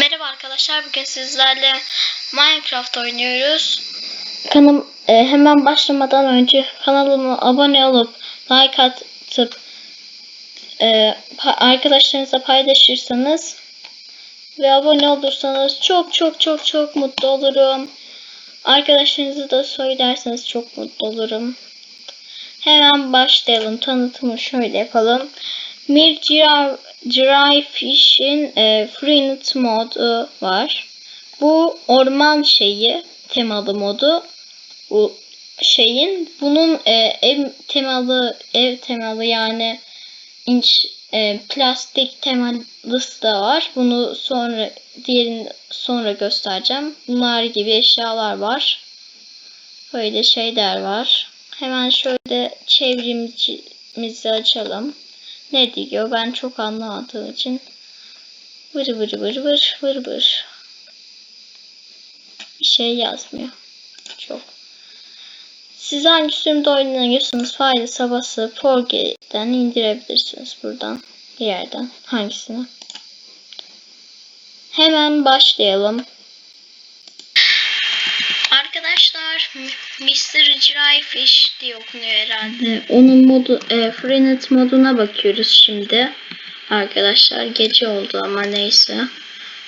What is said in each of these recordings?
Merhaba arkadaşlar bugün sizlerle Minecraft oynuyoruz. Kanım e, hemen başlamadan önce kanalıma abone olup like atıp e, pa- paylaşırsanız ve abone olursanız çok çok çok çok mutlu olurum. Arkadaşlarınızı da söylerseniz çok mutlu olurum. Hemen başlayalım. Tanıtımı şöyle yapalım. Mir Dry- Fish'in e, Freenet modu var. Bu orman şeyi temalı modu. Bu şeyin bunun e, ev temalı ev temalı yani inç e, plastik temalısı da var. Bunu sonra diğerini sonra göstereceğim. Bunlar gibi eşyalar var. Böyle şeyler var. Hemen şöyle çevrimizi açalım. Ne diyor ben çok anlamadığım için. Vır vır vır vır vır vır. Bir şey yazmıyor. Çok. Siz hangi sürümde oynuyorsanız fayda basıp Forge'den indirebilirsiniz buradan. Bir yerden. Hangisini? Hemen başlayalım. Arkadaşlar Mr. Dryfish diye okunuyor herhalde. Onun modu e, Freenet moduna bakıyoruz şimdi. Arkadaşlar gece oldu ama neyse.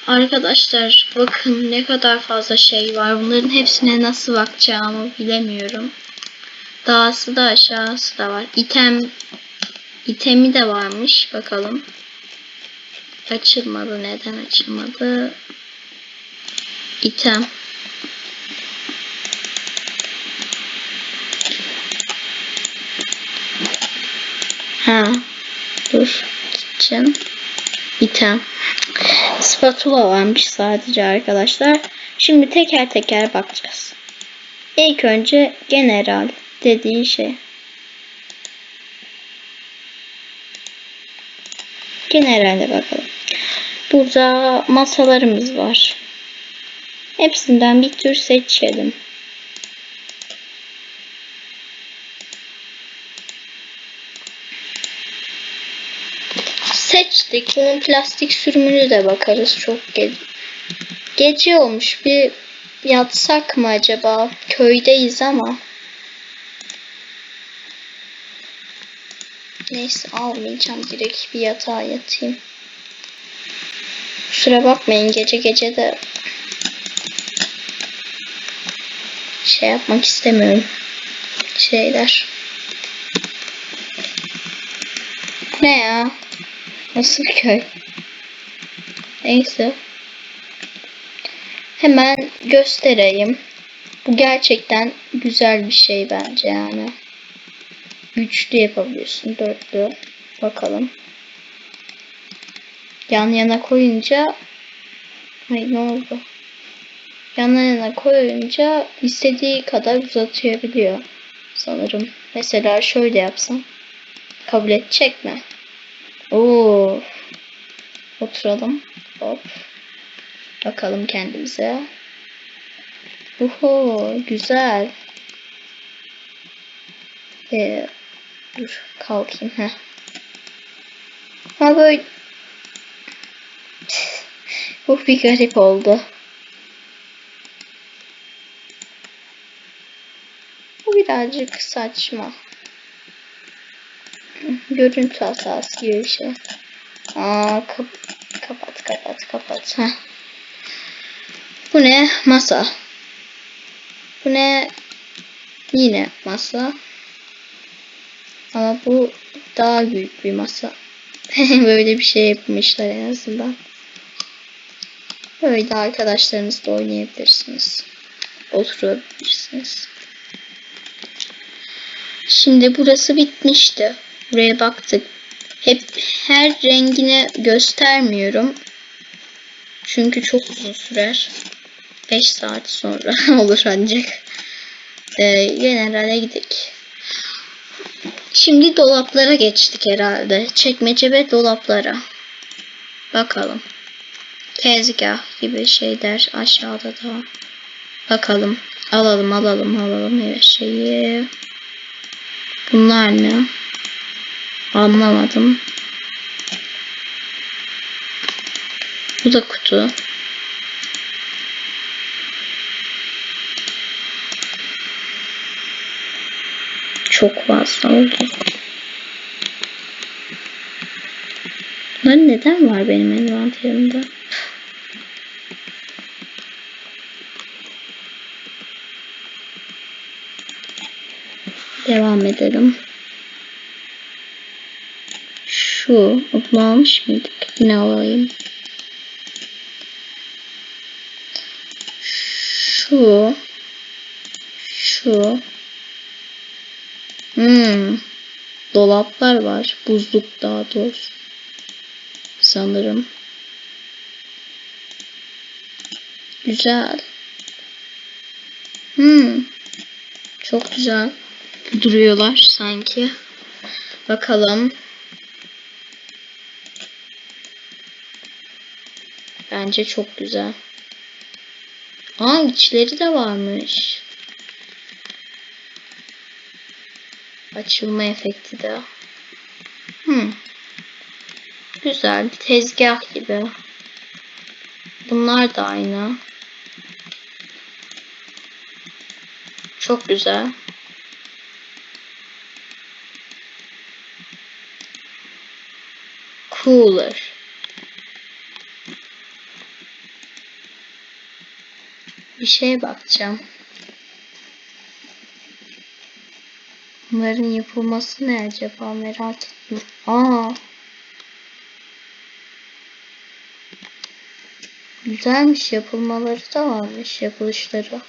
Arkadaşlar bakın ne kadar fazla şey var. Bunların hepsine nasıl bakacağımı bilemiyorum. Dağısı da aşağısı da var. İtem itemi de varmış. Bakalım. Açılmadı. Neden açılmadı? İtem. Ha. Dur. Gideceğim. İtem. Spatula varmış sadece arkadaşlar. Şimdi teker teker bakacağız. İlk önce general dediği şey. Generale bakalım. Burada masalarımız var. Hepsinden bir tür seçelim. Seçtik. Bunun plastik sürümünü de bakarız çok ge gece olmuş. Bir yatsak mı acaba? Köydeyiz ama. Neyse almayacağım. Direkt bir yatağa yatayım. Kusura bakmayın gece gece de şey yapmak istemiyorum. Şeyler. Ne ya? Nasıl bir köy? Neyse. Hemen göstereyim. Bu gerçekten güzel bir şey bence yani. Üçlü yapabiliyorsun. Dörtlü. Bakalım. Yan yana koyunca Ay ne oldu? Yan yana koyunca istediği kadar uzatabiliyor. Sanırım. Mesela şöyle yapsam. Kabul edecek mi? Oo. Oturalım. Hop. Bakalım kendimize. Oho, güzel. Ee, dur kalkayım ha. Ha böyle bu bir garip oldu. Bu birazcık saçma. Görüntü hatası gibi bir şey. Aa, kap kapat kapat kapat. Heh. Bu ne? Masa. Bu ne? Yine masa. Ama bu daha büyük bir masa. Böyle bir şey yapmışlar en azından. Böyle arkadaşlarınızla oynayabilirsiniz. Oturabilirsiniz. Şimdi burası bitmişti. Buraya baktık. Hep her rengine göstermiyorum. Çünkü çok uzun sürer. 5 saat sonra olur ancak. Ee, generale gidik. Şimdi dolaplara geçtik herhalde. Çekmece ve dolaplara. Bakalım. Tezgah gibi şeyler aşağıda da. Bakalım. Alalım alalım alalım her şeyi. Bunlar ne? Anlamadım. Bu da kutu. Çok fazla oldu. Bunlar neden var benim envanterimde? Devam edelim. Şu, bunu almış mıydık? Yine alayım. Şu. Şu. Hmm. Dolaplar var. Buzluk daha doğrusu. Sanırım. Güzel. Hmm. Çok güzel duruyorlar sanki. Bakalım. Bence çok güzel. Aa içleri de varmış. Açılma efekti de. Hmm. Güzel. Tezgah gibi. Bunlar da aynı. Çok güzel. Cooler. Bir şeye bakacağım. Bunların yapılması ne acaba merak ettim. Aa. Güzelmiş yapılmaları da varmış yapılışları.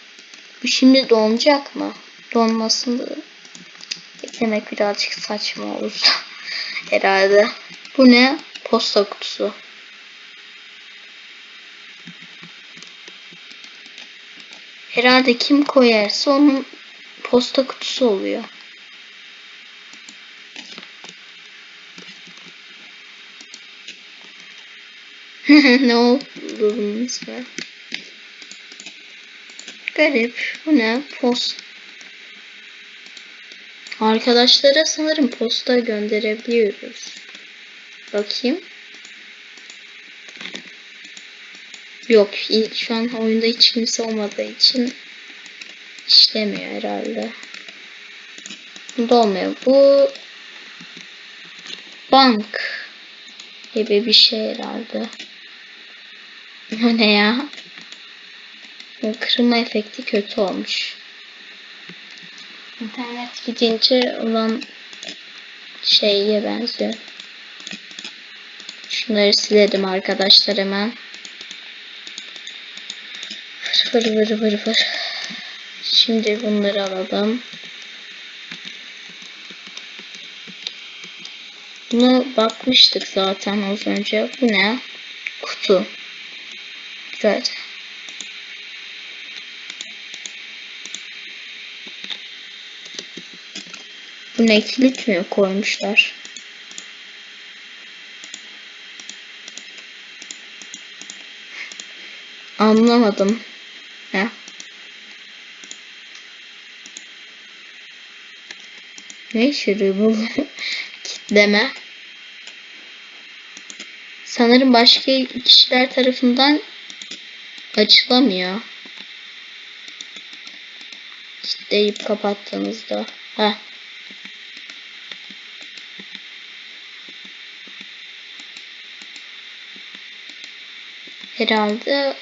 Bu şimdi donacak mı? Donmasını demek birazcık saçma olur. Herhalde. Bu ne? Posta kutusu. Herhalde kim koyarsa onun posta kutusu oluyor. ne oldu bunun ismi? Garip. Bu ne? Post. Arkadaşlara sanırım posta gönderebiliyoruz. Bakayım. Yok. Şu an oyunda hiç kimse olmadığı için işlemiyor herhalde. Bunda olmuyor. Bu bank gibi bir şey herhalde. O ne ya? Kırma efekti kötü olmuş. İnternet gidince olan şeye benziyor. Şunları silerim arkadaşlar hemen. Vır vır vır vır. Şimdi bunları alalım. Bunu bakmıştık zaten az önce. Bu ne? Kutu. Güzel. Bu ne kilit mi koymuşlar? Anlamadım. Ne? Ne bu? Kitleme. Sanırım başka kişiler tarafından açılamıyor. Kitleyip kapattığınızda. Heh. Herhalde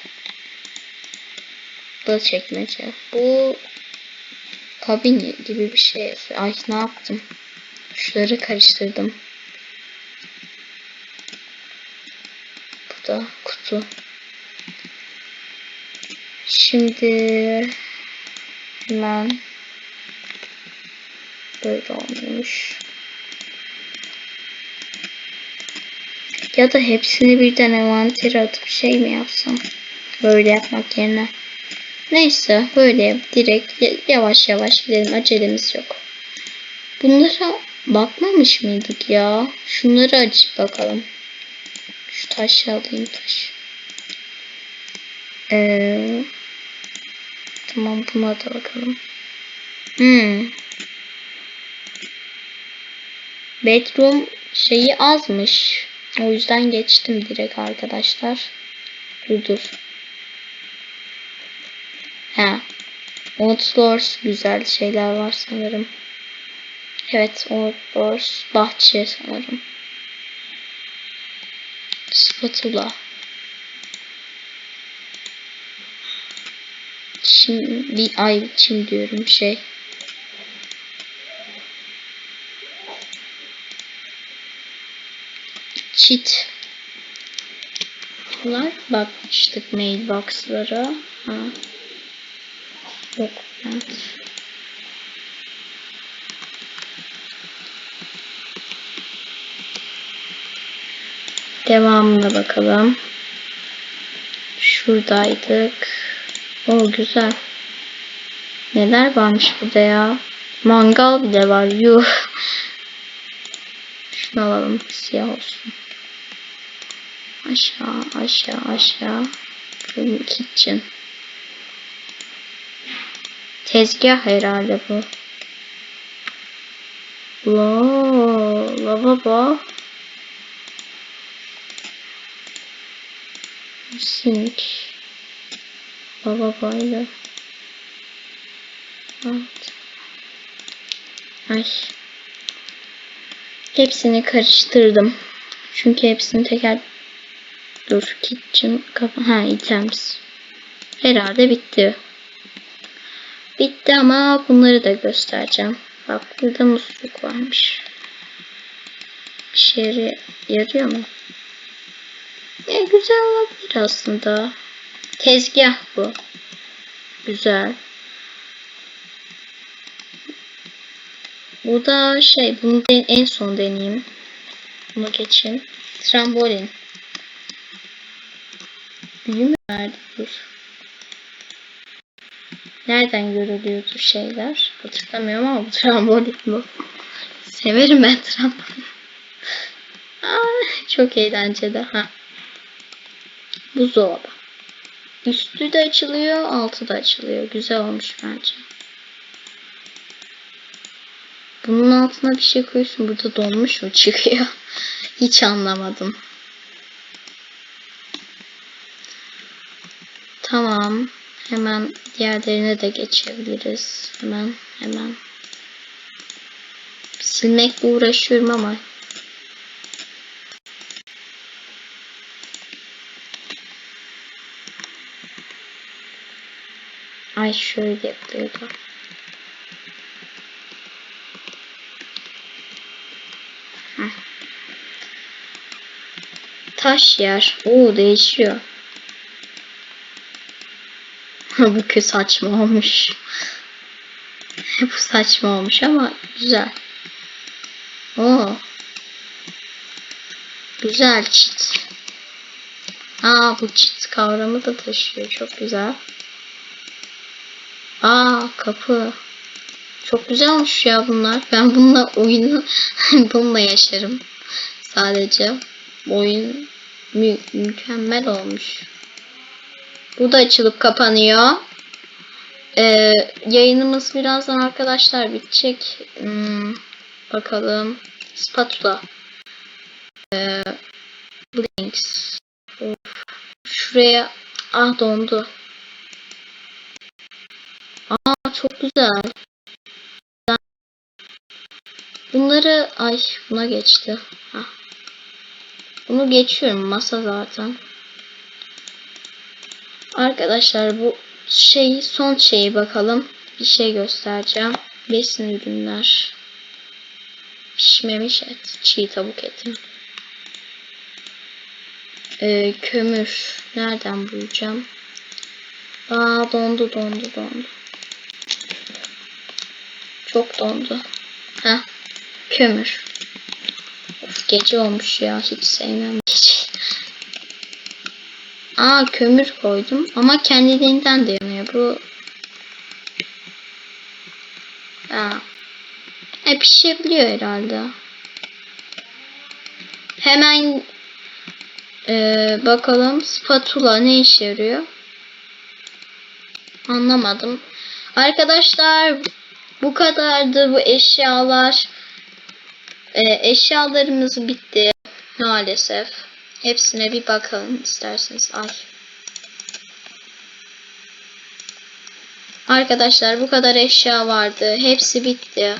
da çekmece. Bu kabin gibi bir şey. Ay ne yaptım? Şuları karıştırdım. Bu da kutu. Şimdi hemen böyle olmuş. Ya da hepsini birden envantere atıp şey mi yapsam? Böyle yapmak yerine. Neyse böyle direkt yavaş yavaş gidelim. Acelemiz yok. Bunlara bakmamış mıydık ya? Şunları açıp bakalım. Şu taşı alayım taş. Ee, tamam buna da bakalım. Hmm. Bedroom şeyi azmış. O yüzden geçtim direkt arkadaşlar. Dur dur. Ha. Outdoors güzel şeyler var sanırım. Evet, outdoors bahçe sanırım. Spatula. Çim, bir ay çim diyorum şey. Çit. Bunlar bakmıştık mailbox'lara. Ha. Yok. Devamına bakalım. Şuradaydık. O güzel. Neler varmış burada ya? Mangal bile var. Yuh. Şunu alalım. Siyah olsun. Aşağı aşağı aşağı. Kitchen. Tezgah herhalde bu. Lo, lavabo. Sink. Lavaboyla. Evet. Ay. Hepsini karıştırdım. Çünkü hepsini teker Dur kitchen kapa ha items. Herhalde bitti. Bitti ama bunları da göstereceğim. Bak burada musluk varmış. Bir şey yarıyor mu? Ya güzel olabilir aslında. Tezgah bu. Güzel. Bu da şey bunu en son deneyeyim. Bunu geçin. Trambolin. Büyü mü verdi? Dur. Nereden görülüyordu şeyler? Hatırlamıyorum ama bu trambolin. Severim ben trambolin. Çok eğlenceli. Ha. Buzdolabı. Üstü de açılıyor, altı da açılıyor. Güzel olmuş bence. Bunun altına bir şey koyuyorsun. Burada donmuş mu çıkıyor? Hiç anlamadım. Tamam. Hemen diğerlerine de geçebiliriz. Hemen hemen. Silmekle uğraşıyorum ama Ay şöyle yapıyordu. Taş yer. Oo değişiyor. Bu kötü saçma olmuş. Bu saçma olmuş ama güzel. Oo. Güzel çit. Aa bu çit kavramı da taşıyor. Çok güzel. Aa kapı. Çok güzel olmuş ya bunlar. Ben bununla oyunu bununla yaşarım. Sadece oyun mü mükemmel olmuş. Bu da açılıp kapanıyor. Ee, yayınımız birazdan arkadaşlar bitecek. Hmm, bakalım. Spatula. Ee, Blinks. Of. Şuraya ah dondu. Aa çok güzel. Bunları ay buna geçti. Hah. Bunu geçiyorum masa zaten. Arkadaşlar bu şey son şeyi bakalım. Bir şey göstereceğim. Besin ürünler. Pişmemiş et. Çiğ tavuk eti. Ee, kömür. Nereden bulacağım? Aa dondu dondu dondu. Çok dondu. Ha, kömür. Of, gece olmuş ya. Hiç sevmem. Aa kömür koydum ama kendiliğinden de yanıyor. Bu ha. E pişebiliyor herhalde. Hemen e, bakalım spatula ne işe yarıyor? Anlamadım. Arkadaşlar bu kadardı bu eşyalar. E, eşyalarımız bitti maalesef. Hepsine bir bakalım isterseniz. Ay. Arkadaşlar bu kadar eşya vardı. Hepsi bitti.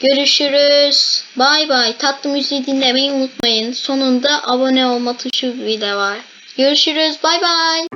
Görüşürüz. Bay bay. Tatlı müziği dinlemeyi unutmayın. Sonunda abone olma tuşu bile var. Görüşürüz. Bay bay.